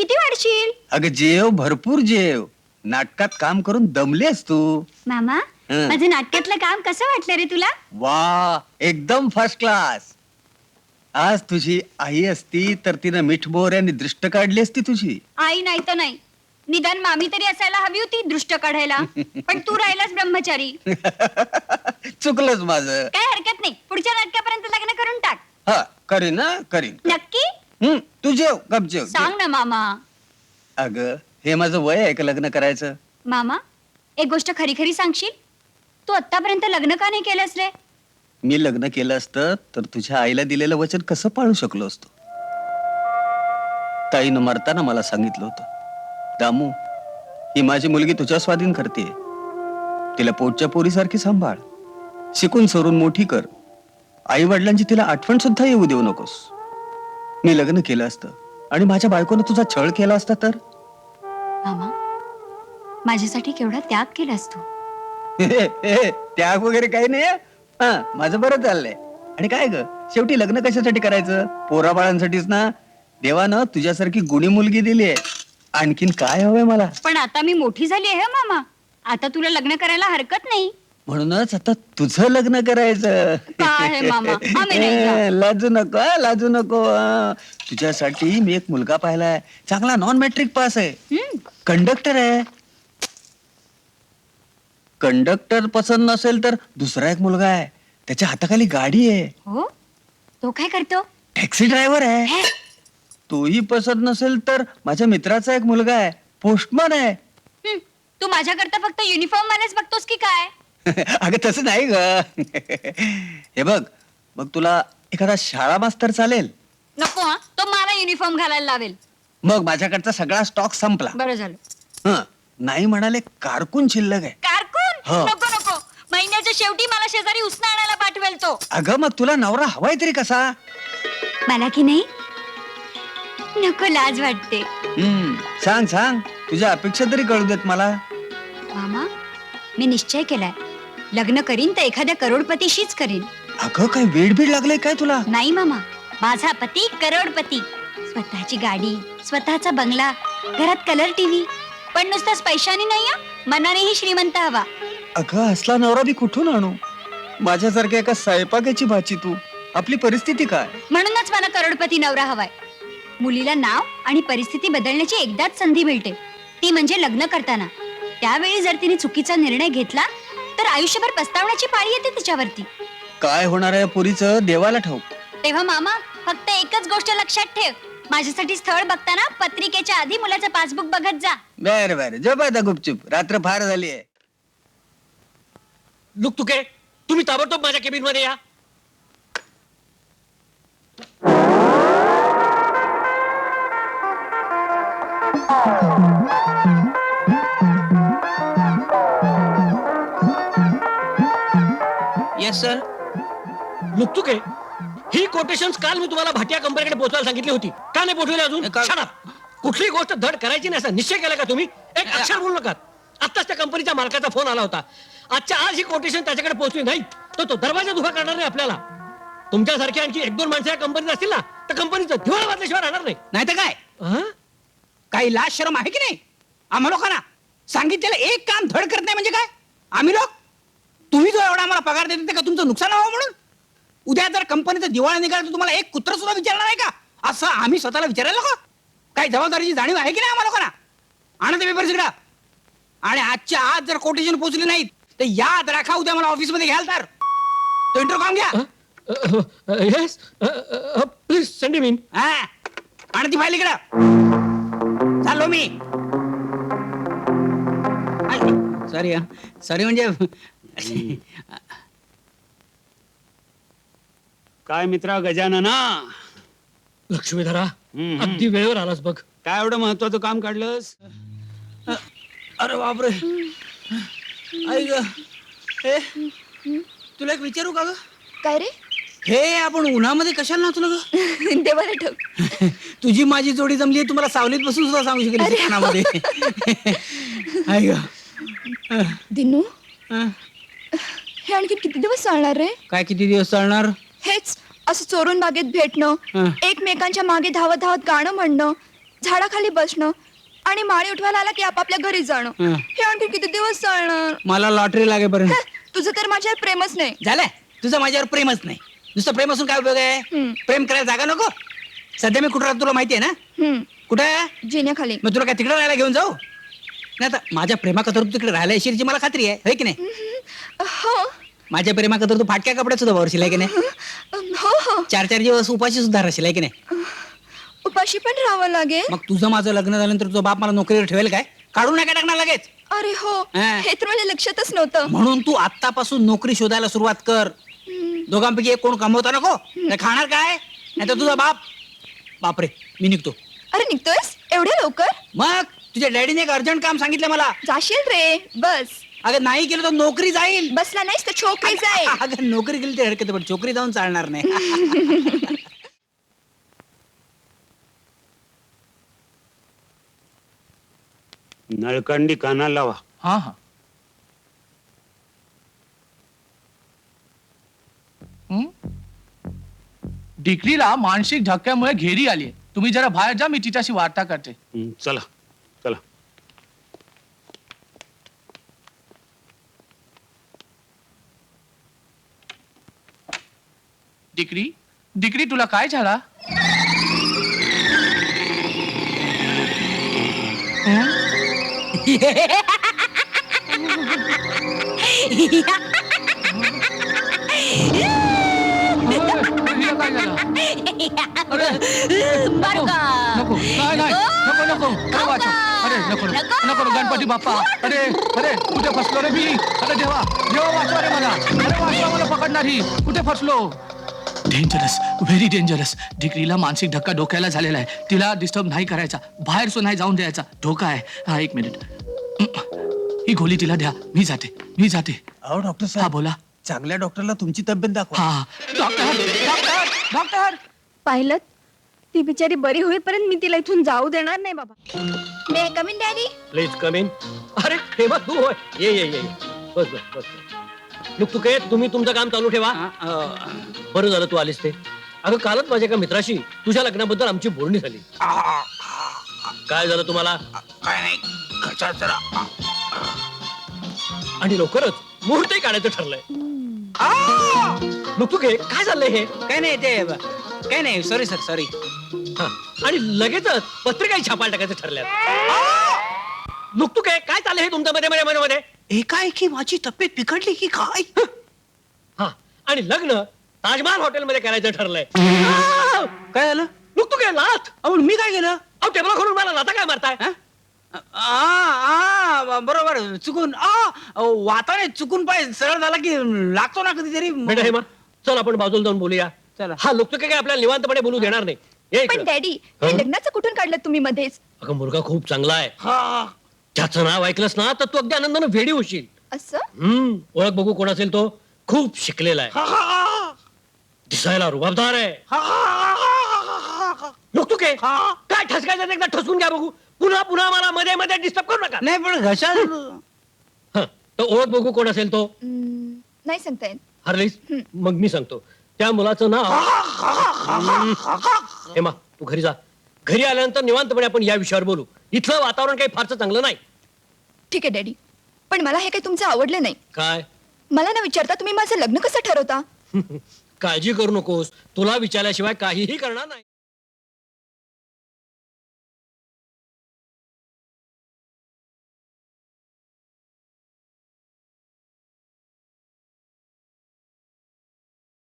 किती वाढशील? अगं जेव भरपूर जेव. नाटकात काम करून दमलेस तू. मामा हं. माझं नाटकातलं काम कसं वाटलं रे तुला? वा एकदम फर्स्ट क्लास आज तुझी आई असती तर तिनं मीठ मोहऱ्याने दृष्ट काढली असती तुझी. आई नाही तर नाही. निदान मामी तरी असायला हवी होती दृष्ट काढायला. पण तू राहिलास ब्रह्मचारी. चुकलंच माझं. काय हरकत नाही. पुढच्या नाटकापर्यंत लग्न करून टाक. हा करीन ना करीन. नक्की? हम्म तू जेव गप जेव सांग ना मामा. अग हे माझं वय आहे का लग्न करायचं? मामा एक गोष्ट खरी खरी सांगशील? तू आतापर्यंत लग्न का नाही केलंस रे? मी लग्न केलं असतं तर तुझ्या आईला दिलेलं वचन कसं पाळू शकलो असतो? ताईनं मरताना मला सांगितलं होतं. दामू ही माझी मुलगी तुझ्या स्वाधीन करते. तिला पोटच्या पोरीसारखी सांभाळ. शिकून सरून मोठी कर. आई वडिलांची तिला आठवण सुद्धा येऊ देऊ नकोस. मी लग्न केलं असतं. आणि माझ्या बायकोनं तुझा छळ केला असता तर? मामा माझ्यासाठी केवढा त्याग केलास तू हे, हे, त्याग वगैरे काही नाही हं. हा माझं बरं चाललंय. आणि काय ग शेवटी लग्न कशासाठी करायचं? पोराबाळांसाठीच ना? देवानं तुझ्यासारखी गुणी मुलगी दिली आहे. आणखीन काय हवंय मला? पण आता मी मोठी झाली आहे हं, मामा. आता तुला लग्न करायला हरकत नाही. म्हणूनच आता तुझं लग्न करायचं. काय मामा? आम्ही नाही का? लाजू नको हं, लाजू नको हं. तुझ्यासाठी मी एक मुलगा पाहिलाय. चांगला नॉन मॅट्रिक पास आहे कंडक्टर आहे. कंडक्टर पसंत नसेल तर दुसरा एक मुलगा आहे. त्याच्या हाताखाली गाडी आहे. हो? तो काय करतो? टॅक्सी ड्रायव्हर आहे. हे, तोही पसंत नसेल तर माझ्या मित्राचा एक मुलगा आहे. पोस्टमन आहे. तू माझ्याकरता फक्त युनिफॉर्म वालेच बघतोस की काय? अगं तसं नाही ग. हे बघ मग तुला एखादा शाळा मास्तर चालेल? नको हा. तो मला युनिफॉर्म घालायला लावेल. मग माझ्याकडचा सगळा स्टॉक संपला. बरं झालं. हं, नाही म्हणाले कारकून शिल्लक आहे. कारकून? हो. नको नको. महिन्याच्या शेवटी मला शेजारी उसना आणायला पाठवेल तो. अगं मग तुला नवरा हवाय तरी कसा? मला की नाही? नको लाज वाटते. हम्म. सांग सांग. तुझ्या अपेक्षा तरी कळू देत मला. मामा मी निश्चय केलाय. लग्न करीन तर एखाद्या करोडपतीशीच करीन. अगं काय वेड बीड लागलंय काय तुला? नाही मामा माझा पती करोडपती. स्वतःची गाडी स्वतःचा बंगला घरात कलर टीव्ही. पण नुसताच पैशाने नाही हं, मनानेही श्रीमंत हवा. अगं असला नवरा मी कुठून आणू? माझ्यासारख्या एका स्वयंपाकाची भाची तू. आपली परिस्थिती काय? म्हणूनच मला करोडपती नवरा हवाय. मुलीला नाव आणि परिस्थिती बदलण्याची एकदाच संधी मिळते. ती म्हणजे लग्न करताना. त्यावेळी जर तिने चुकीचा निर्णय घेतला तर आयुष्यभर पस्तावण्याची पाळी येते तिच्यावरती. काय होणार आहे पुरीचं? देवाला ठाऊक. तेव्हा मामा फक्त एकच गोष्ट लक्षात ठेव. माझ्यासाठी स्थळ बघताना पत्रिकेच्या आधी मुलाचं पासबुक बघत जा. बर बर. जप आता गुपचूप. रात्र फार झाली आहे. लुक तुके तुम्ही ताबडतोब माझ्या केबिनमध्ये या. येस सर लुक तुके ही कोटेशन काल मी तुम्हाला भाटिया कंपनीकडे पोहोचवायला सांगितली होती. का नाही पोहोचवली अजून? का- Shut up. कुठली गोष्ट धड करायची नाही असा निश्चय केला का तुम्ही? एक अक्षर बोलू नका. आत्ताच त्या कंपनीच्या मालकाचा फोन आला होता. आजच्या आज ही कोटेशन त्याच्याकडे पोहोचली नाही. तर तो दरवाजा उभा करणार नाही आपल्याला. तुमच्यासारखी आणखी एक दोन माणसं या कंपनीत असतील ना तर कंपनीचं दिवाळ वाजल्याशिवाय राहणार नाही. नाही तर काय? हं? काही लाज शरम आहे की नाही? आम्हा लोकांना सांगितलेलं एक काम धड करत नाही म्हणजे काय? आम्ही लोक तुम्ही जो एवढा आम्हाला पगार देते ते का तुमचं नुकसान व्हावं म्हणून? उद्या जर कंपनीचं दिवाळ निघालं तर तुम्हाला एक कुत्र सुद्धा विचारणार आहे का? असं आम्ही स्वतःला विचारायला का काही जबाबदारीची जाणीव आहे की नाही आम्हा लोकांना? आणा ते पेपर तिकडं आणि आजच्या आज जर कोटेशन पोहोचली नाहीत तर याद राखा उद्या मला ऑफिसमध्ये घ्याल तर. तो इंटरव्ह्यू घ्या. Uh, a, yes please send me in हा. आणि ती फाईल इकडं. चाललो मी. सॉरी सॉरी म्हणजे काय मित्रा गजानना? लक्ष्मीधरा हम्म, हम्म. अगदी वेळेवर आलास बघ. काय एवढं महत्वाचं काम काढलंस? अरे बापरे. आई ग. हे तुला एक विचारू का ग? काय रे? हे आपण उन्हामध्ये कशाला नाचलो ग? देवाला ठेव. तुझी माझी जोडी जमली आहे, तुम्हाला सावलीत बसून सुद्धा सांगू शकेल इथे कानामध्ये आई ग. दिनू? अ, हे आणखी किती दिवस चालणार रे? काय किती दिवस चालणार? हेच असं चोरून बागेत भेटणं. एकमेकांच्या मागे धावत धावत गाणं म्हणणं झाडाखाली बसणं आणि माळी उठवायला आला की आपापल्या घरी जाणं. हं. हे आणखी किती दिवस चालणार? मला लॉटरी लागेपर्यंत. हं, तुझं तर माझ्यावर प्रेमच नाही. झालंय तुझं माझ्यावर प्रेमच नाही. नुसतं प्रेम असून काय उपयोग आहे. प्रेम करायला जागा नको. सध्या मी कुठं राहतो तुला माहिती आहे ना? हं, कुठे? आहे जिन्याखाली. मग तुला काय तिकडे राहायला घेऊन जाऊ? नाही आता माझ्या प्रेमाकतर तू तिकडे राहायला येशील मला खात्री आहे होय की नाही? हो. माझ्या प्रेमाकतर तू फाटक्या कपड्यात सुद्धा वावरशील आहे की नाही? हो हो. चार चार दिवस उपाशी सुद्धा राहशील आहे की नाही? उपाशी पण राहावं लागेल. मग तुझं माझं लग्न झाल्यानंतर तुझा बाप मला नोकरीवर ठेवेल काय? काढून नका टाकणार लगेच. अरे हो हं. हे तर माझ्या लक्षातच नव्हतं. म्हणून तू आत्तापासून नोकरी शोधायला सुरुवात कर. दोघांपैकी एक कोण कमवता नको. नाही खाणार काय? नाही तर तुझा बाप. बापरे मी निघतो. अरे निघतोयस? एवढ्या लवकर? मग तुझ्या डॅडीने एक अर्जंट काम सांगितलं मला. जाशील रे बस. अगं नाही केलं तर नोकरी जाईल. बसला नाहीस तर छोकरी जाईल. अगं नोकरी केली तर हरकत आहे, पण छोकरी जाऊन चालणार नाही. नळकंडी कानाला लावा. हा हा. हं? डिग्रीला मानसिक धक्क्यामुळे घेरी आली तुम्ही जरा बाहेर जा मी तिच्याशी वार्ता करते. हं, चला. डिग्री डिग्री तुला काय झाला? हं? अरे, हिला काय झालं? अरे, नको, नको, नाही, नाही, नको, नको, अरे वाचा, अरे, नको, नको, नको, नको, गणपती बाप्पा. अरे अरे कुठे फसलो रे मी? अरे देवा. देवा वाचवा रे मला. अरे वाचवा मला पकडणार. ही कुठे फसलो? डेंजरस व्हेरी डेंजरस डिग्रीला मानसिक धक्का डोक्याला झालेला आहे. तिला डिस्टर्ब नाही करायचा. बाहेर सो नाही जाऊन द्यायचा. धोका आहे. हा एक मिनिट ही गोळी तिला द्या. मी जाते. मी जाते. अहो डॉक्टर हा साहेब बोला. चांगल्या डॉक्टरला तुमची तब्येत दाखवा. हा डॉक्टर डॉक्टर डॉक्टर पाहिलं ती बिचारी बरी होईपर्यंत मी तिला इथून जाऊ देणार नाही बाबा. May come in daddy please come in अरे हेमा तू होय. ये ये ये ये. बस बस बस. काय तुम्ही तुमचं काम चालू ठेवा. बरं झालं तू आलीस ते. अगं कालच माझ्या एका मित्राशी तुझ्या लग्नाबद्दल आमची बोलणी झाली. काय झालं तुम्हाला? काय नाही घशात जरा आणि लवकरच मुहूर्तही काढायचं ठरलंय. लोक तू काय चाललंय हे? काय नाही ते काय नाही सॉरी सर सॉरी हा. आणि लगेचच पत्रिकाही छापायला टाकायचं तू काय काय चाललंय हे तुमच्या मध्ये मध्ये मध्ये मध्ये? एकाएकी माझी तब्येत बिघडली की काय? हा. आणि लग्न ताजमहाल हॉटेलमध्ये करायचं ठरलंय. काय झालं लोक तू काय लाथ अहो मी काय केलं? अहो टेबला खोलून मला लाथा काय मारताय? हा? आ, आ, बरोबर चुकून. आ, अहो, वाताने चुकून पाय सरळ झाला की लागतो ना कधीतरी. बेटा हेमा चल आपण बाजूला जाऊन बोलूया. चला. हा लोक काय आपल्याला निवांतपणे बोलू देणार नाही. ये पण इकडं. डॅडी हे हं? लग्नाचं कुठून काढलं तुम्ही मध्येच? अगं मुलगा खूप चांगला आहे. हा. त्याचं नाव ऐकलंस ना तर तू अगदी आनंदानं वेडी होशील असं हम्म ओळख बघू कोण असेल तो खूप शिकलेला आहे हा, हा, दिसायला रुबाबदार आहे हा, हा, हा, हा. लोक तू काय हा. काय ठसकायचं एकदा ठसकून घ्या बघू पुन्हा पुन्हा मला मध्ये मध्ये डिस्टर्ब करू नका नाही पण घशात हं, तर ओळख बघू कोण असेल तो हं, नाही सांगता येत हरलीस मग मी सांगतो त्या मुलाचं नाव हेमा तू घरी जा घरी आल्यानंतर निवांतपणे आपण या विषयावर बोलू. इथलं वातावरण काही फारसं चांगलं नाही. ठीक आहे डॅडी. पण मला हे काही तुमचं आवडलं नाही. काय? मला ना विचारता तुम्ही माझं लग्न कसं ठरवता? काळजी करू नकोस. तुला विचारल्याशिवाय काहीही करणार नाही.